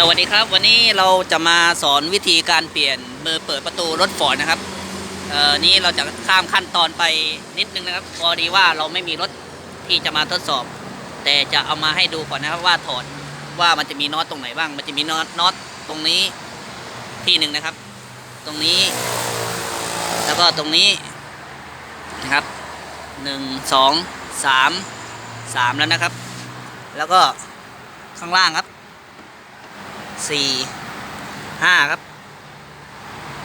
สวัสดีครับ วันนี้เราจะมาสอนวิธีการเปลี่ยนมือเปิดประตูรถฟอร์ดนะครับเอ่อนี้เราจะข้ามขั้นตอนไปนิดนึงนะครับพอดีว่าเราไม่มีรถที่จะมาทดสอบ แต่จะเอามาให้ดูก่อนนะครับว่าถอดว่ามันจะมีน็อตตรงไหนบ้าง มันจะมีน็อตน็อตตรงนี้ที่หนึ่งนะครับ ตรงนี้ แล้วก็ตรงนี้นะครับหนึ่งสองสามสามแล้วนะครับ แล้วก็ข้างล่างครับ สี่ห้าครับ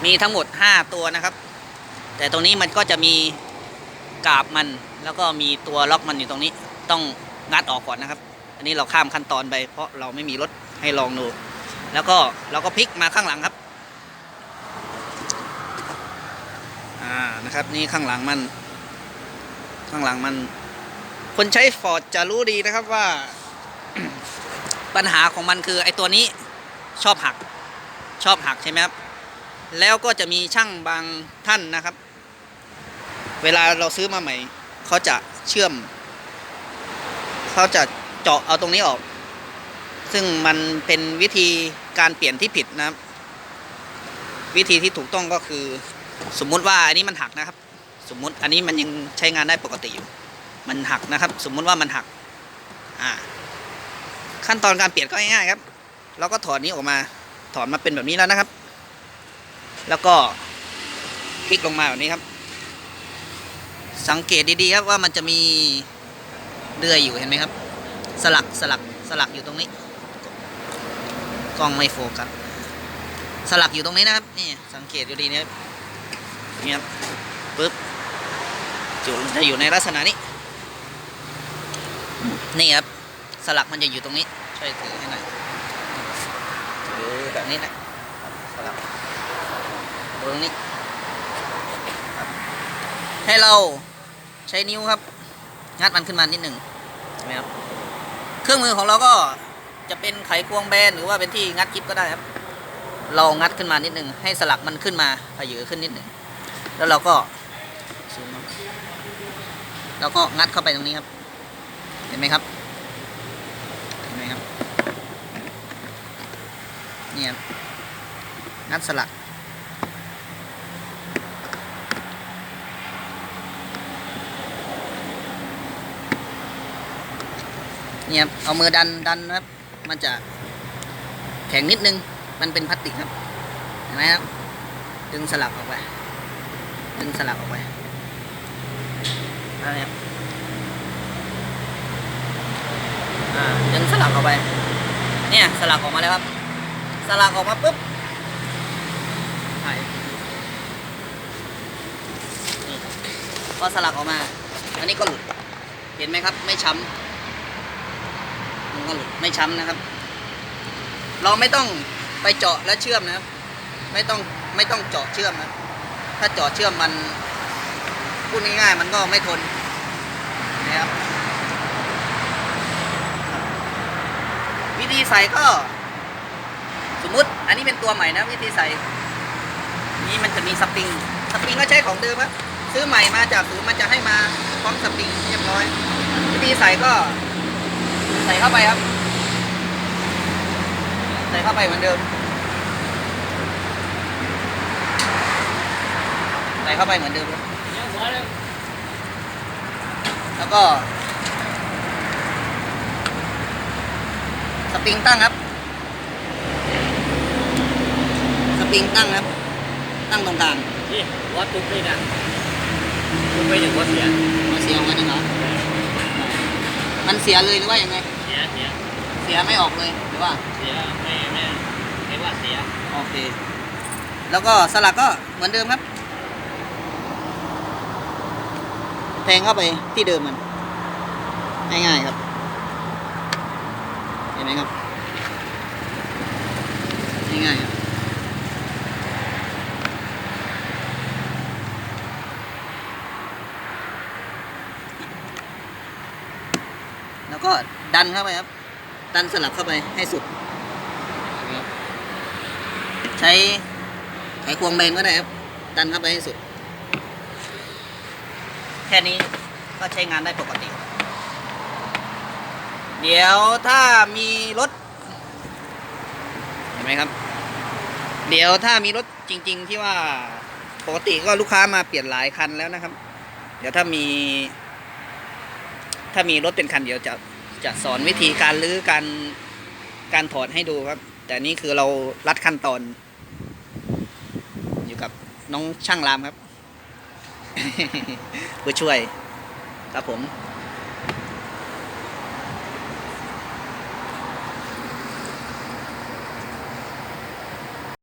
มีทั้งหมดห้าตัวนะครับ แต่ตรงนี้มันก็จะมีกาบมันแล้วก็มีตัวล็อกมันอยู่ตรงนี้ ต้องงัดออกก่อนนะครับ อันนี้เราข้ามขั้นตอนไป เพราะเราไม่มีรถให้ลองดู แล้วก็เราก็พลิกมาข้างหลังครับ อ่านะครับนี่ข้างหลังมัน ข้างหลังมัน คนใช้ฟอร์ดจะรู้ดีนะครับว่า ปัญหาของมันคือไอ้ตัวนี้ ชอบหักชอบหักใช่ไหมครับแล้วก็จะมีช่างบางท่านนะครับ เวลาเราซื้อมาใหม่เขาจะเชื่อมเขาจะเจาะเอาตรงนี้ออก ซึ่งมันเป็นวิธีการเปลี่ยนที่ผิดนะครับ วิธีที่ถูกต้องก็คือ สมมุติว่าอันนี้มันหักนะครับ สมมุติอันนี้มันยังใช้งานได้ปกติอยู่ มันหักนะครับ สมมุติว่ามันหักอ่าขั้นตอนการเปลี่ยนก็ง่ายๆครับ เราก็ถอดนี้ออกมา ถอดมาเป็นแบบนี้แล้วนะครับ แล้วก็พลิกลงมาแบบนี้ครับ สังเกตดีๆครับว่ามันจะมีเลื่อยอยู่เห็นไหมครับ สลักสลักสลักอยู่ตรงนี้ กล้องไม่โฟกัสสลักอยู่ตรงนี้นะครับนี่สังเกตดูดีนะครับนี่ครับปึ๊บจุจะอยู่ในลักษณะนี้ นี่ครับ สลักมันจะอยู่ตรงนี้ ช่วยถือให้หน่อย ถือแบบนี้นะสลักตรงนี้ครับให้เราใช้นิ้วครับ งัดมันขึ้นมานิดหนึ่งใช่ไหมครับ เครื่องมือของเราก็จะเป็นไขควงแบนหรือว่าเป็นที่งัดกิ๊บก็ได้ครับ เรางัดขึ้นมานิดหนึ่งให้สลักมันขึ้นมาพยือขึ้นนิดหนึ่งแล้วเราก็ซูมครับแล้วก็งัดเข้าไปตรงนี้ครับ เห็นไหมครับ เห็นไหมครับ เนี่ยครับงัดสลัก เนี่ยครับเอามือดันดันนะครับมันจะแข็งนิดนึง มันเป็นพลาสติกครับ เห็นไหมครับ ดึงสลักออกไป ดึงสลักออกไปอะไรครับอ่าดึงสลักออกไป เนี่ยสลักออกมาแล้วครับ สลักออกมาปุ๊บถ่ายนี่พอสลักออกมา อันนี้ก็หลุด เห็นไหมครับ ไม่ช้ำมันก็หลุด ไม่ช้ำนะครับ เราไม่ต้องไปเจาะและเชื่อมนะครับ ไม่ต้องไม่ต้องเจาะเชื่อมนะ ถ้าเจาะเชื่อมมันพูดง่ายๆมันก็ไม่ทนนะครับวิธีใส่ก็ สมมุติอันนี้เป็นตัวใหม่นะวิธีใส่ นี่มันจะมีสปริง สปริงก็ใช้ของเดิมครับซื้อใหม่มาจากศูนย์มันจะให้มาพร้อมสปริงเรียบร้อย วิธีใส่ก็ ใส่เข้าไปครับ ใส่เข้าไปเหมือนเดิม ใส่เข้าไปเหมือนเดิมครับแล้วก็ สปริงตั้งครับ ส ปริงตั้งครับ ตั้งตรงกลางนี่หัวัดทุกนี่นะทุกไปถึงหัวเสียมันเสียออกมาจริงเหรอมันเสียเลยหรือว่ายังไง เสียเสียเสียไม่ออกเลยหรือว่า เสียไม่ไม่ไม่ว่าเสีย โอเค แล้วก็สลักก็เหมือนเดิมครับ แทงเข้าไปที่เดิมมันง่ายๆครับ เห็นไหมครับง่ายๆครับ แล้วก็ดันเข้าไปครับ ดันสลับเข้าไปให้สุด ใช้ไขควงแบนก็ได้ครับ ดันเข้าไปให้สุด แค่นี้ก็ใช้งานได้ปกติ เดี๋ยวถ้ามีรถ เห็นไหมครับ เดี๋ยวถ้ามีรถจริง ๆ ที่ว่าปกติก็ลูกค้ามาเปลี่ยนหลายคันแล้วนะครับ เดี๋ยวถ้ามี ถ้ามีรถเป็นคันเดียวจะจะสอนวิธีการรื้อการการถอดให้ดูครับ แต่นี่คือเราลัดขั้นตอน อยู่กับน้องช่างรามครับผู้ช่วยครับผม